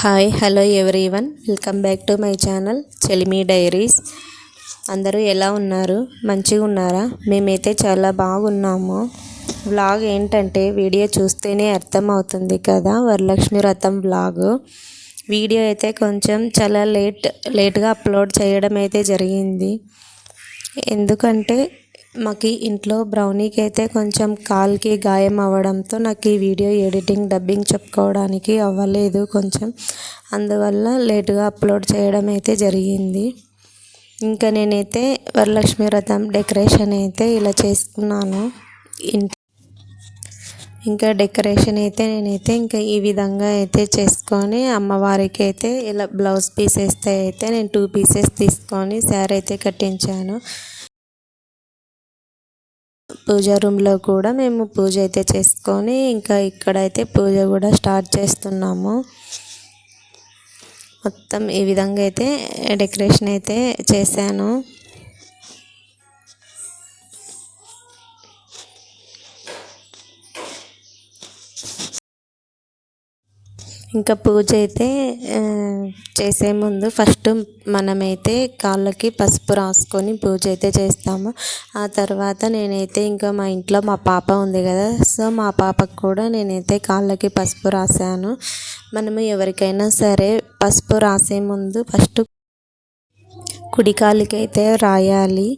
Hi hello one welcome back to my channel Chelimi diaries అందరూ ఎలా ఉన్నారు? మంచిగా ఉన్నారా? మేమైతే చాలా బాగున్నాము. వ్లాగ్ ఏంటంటే వీడియో చూస్తేనే అర్థమవుతుంది కదా వరలక్ష్మి వ్రతం వ్లాగ్ వీడియో అయితే కొంచెం చాలా లేట్ లేట్గా అప్లోడ్ చేయడం అయితే జరిగింది. ఎందుకంటే మాకు ఇంట్లో బ్రౌనీకి అయితే కొంచెం కాల్కి గాయం అవ్వడంతో నాకు ఈ వీడియో ఎడిటింగ్ డబ్బింగ్ చెప్పుకోవడానికి అవ్వలేదు కొంచెం. అందువల్ల లేటుగా అప్లోడ్ చేయడం అయితే జరిగింది. ఇంకా నేనైతే వరలక్ష్మి వ్రతం డెకరేషన్ అయితే ఇలా చేసుకున్నాను ఇంకా డెకరేషన్ అయితే నేనైతే ఇంకా ఈ విధంగా అయితే చేసుకొని అమ్మవారికి అయితే ఇలా బ్లౌజ్ పీసెస్తే అయితే నేను టూ పీసెస్ తీసుకొని శారీ అయితే కట్టించాను. పూజా రూమ్లో కూడా మేము పూజ అయితే చేసుకొని ఇంకా ఇక్కడైతే పూజ కూడా స్టార్ట్ చేస్తున్నాము. మొత్తం ఈ విధంగా అయితే డెకరేషన్ అయితే చేశాను. ఇంకా పూజ అయితే చేసే ముందు ఫస్ట్ మనమైతే కాళ్ళకి పసుపు రాసుకొని పూజ అయితే చేస్తాము. ఆ తర్వాత నేనైతే ఇంకా మా ఇంట్లో మా పాప ఉంది కదా సో మా పాపకు కూడా నేనైతే కాళ్ళకి పసుపు రాశాను. మనము ఎవరికైనా సరే పసుపు రాసే ముందు ఫస్ట్ కుడికాలికైతే రాయాలి.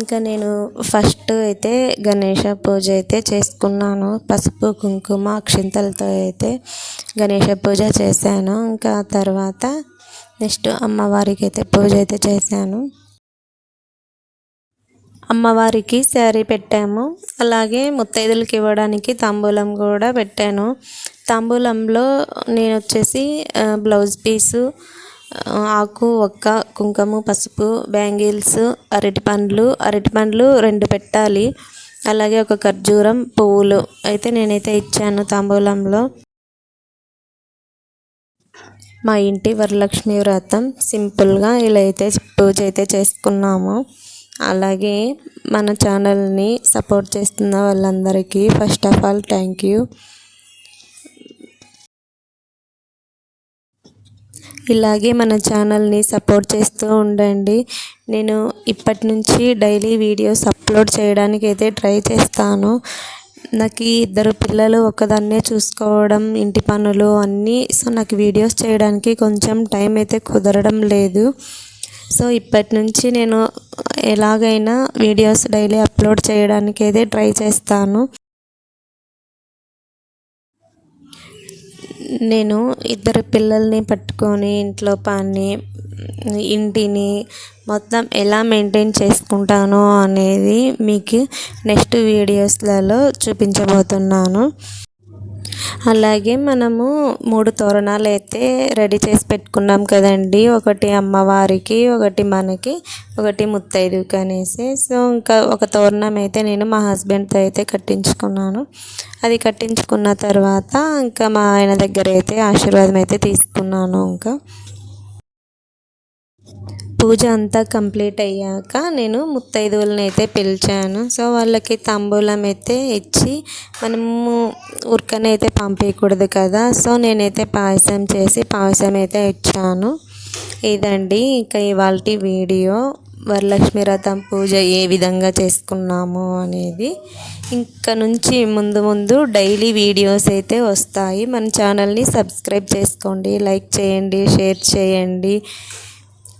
ఇంకా నేను ఫస్ట్ అయితే గణేష పూజ అయితే చేసుకున్నాను. పసుపు కుంకుమ అక్షింతలతో అయితే గణేష పూజ చేశాను. ఇంకా తర్వాత నెక్స్ట్ అమ్మవారికి అయితే పూజ అయితే చేశాను. అమ్మవారికి శారీ పెట్టాము. అలాగే ముత్తైదులకి ఇవ్వడానికి తాంబూలం కూడా పెట్టాను. తాంబూలంలో నేను వచ్చేసి బ్లౌజ్ పీసు ఆకు ఒక్క కుంకుమ పసుపు బ్యాంగిల్స్ అరటి పండ్లు అరటి పండ్లు రెండు పెట్టాలి. అలాగే ఒక ఖర్జూరం పువ్వులు అయితే నేనైతే ఇచ్చాను తాంబూలంలో. మా ఇంటి వరలక్ష్మి వ్రతం సింపుల్గా ఇలా అయితే పూజ అయితే చేసుకున్నాము. అలాగే మన ఛానల్ని సపోర్ట్ చేస్తున్న వాళ్ళందరికీ first of all thank you. ఇలాగే మన ఛానల్ని సపోర్ట్ చేస్తూ ఉండండి. నేను ఇప్పటి నుంచి డైలీ వీడియోస్ అప్లోడ్ చేయడానికి అయితే ట్రై చేస్తాను. నాకు ఇద్దరు పిల్లలు ఒకదాన్నే చూసుకోవడం ఇంటి పనులు అన్నీ సో నాకు వీడియోస్ చేయడానికి కొంచెం టైం అయితే కుదరడం లేదు. సో ఇప్పటి నుంచి నేను ఎలాగైనా వీడియోస్ డైలీ అప్లోడ్ చేయడానికి అయితే ట్రై చేస్తాను. నేను ఇద్దరు పిల్లల్ని పట్టుకొని ఇంట్లో పని ఇంటిని మొత్తం ఎలా మెయింటైన్ చేసుకుంటాను అనేది మీకు నెక్స్ట్ వీడియోస్లలో చూపించబోతున్నాను. అలాగే మనము మూడు తోరణాలు అయితే రెడీ చేసి పెట్టుకున్నాం కదండి. ఒకటి అమ్మవారికి ఒకటి మనకి ఒకటి ముత్తైదుకి అనేసి. సో ఇంకా ఒక తోరణం అయితే నేను మా హస్బెండ్తో అయితే కట్టించుకున్నాను. అది కట్టించుకున్న తర్వాత ఇంకా మా ఆయన దగ్గర అయితే ఆశీర్వాదం అయితే తీసుకున్నాను ఇంకా. పూజ అంతా కంప్లీట్ అయ్యాక నేను ముత్తైదువులను అయితే పిలిచాను. సో వాళ్ళకి తాంబూలం అయితే ఇచ్చి మనము ఉరకనైతే పంపించకూడదు కదా. సో నేనైతే పాయసం చేసి పాయసం అయితే ఇచ్చాను. ఇదండి ఇంకా ఇవాళ వీడియో. వరలక్ష్మి రథం పూజ ఏ విధంగా చేసుకున్నాము అనేది. ఇంకా నుంచి ముందు ముందు డైలీ వీడియోస్ అయితే వస్తాయి. మన ఛానల్ని సబ్స్క్రైబ్ చేసుకోండి లైక్ చేయండి షేర్ చేయండి.